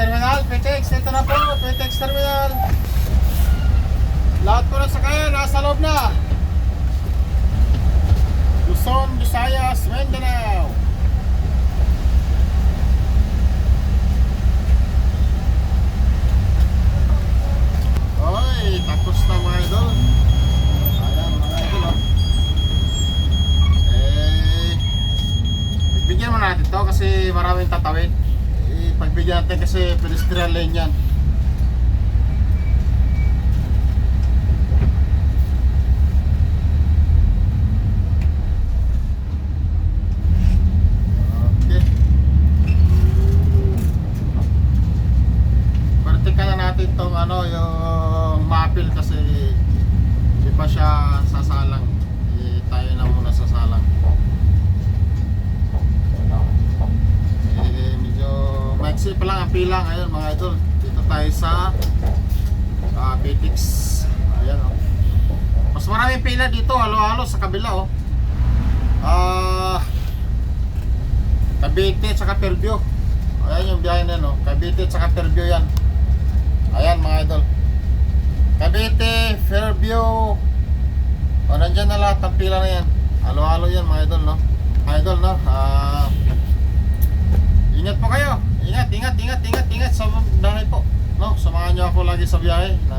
Twitex, ito na po, Twitex Terminal. Lahat po na sakayan, nasa loob na. Luzon, Visayas, Mindanao. Oy, tapos na mga idol. Oh. Eh, pagbigyan mo natin to kasi maraming tatawid. Pagbigyan natin kasi pedestrian lane yan. Okay. Vertical na natin tong ano, yung mapil kasi di pa siya sasalang. Eh, tayo na muna sasalang. Eh, medyo maiksi pa lang ang pila ngayon mga idol. Dito tayo sa uh, Betix. Ayan oh. Mas maraming pila dito, halo-halo sa kabila oh. Ah, Cavite at saka Perbio. Ayan yung biyahe na no. Cavite at saka Perbio yan. Ayan mga idol. Cavite, Fairview. O nandyan na lahat ng pila na yan. Halo-halo yan mga idol no. Mga idol no. Ah, ingat po kayo. Ingat, ingat, ingat, ingat, ingat sa biyahe po. No, samahan niyo ako lagi sa biyahe na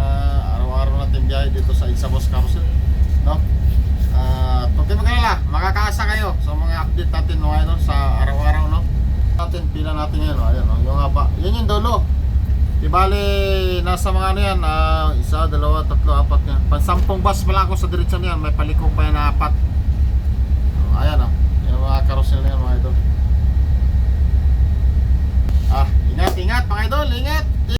araw-araw natin biyahe dito sa Isabos Carousel. No? Uh, huwag magalala, makakaasa kayo sa mga update natin no, ano, sa araw-araw no. Natin pila natin yan, no? ayan, no? yung haba. Yan yung dulo. Di bali nasa mga ano yan, ah, isa, dalawa, tatlo, apat yan. Pansampung bus pala ako sa diretsyon yan, may paliko pa yan na apat. Ayan oh, yung mga carousel na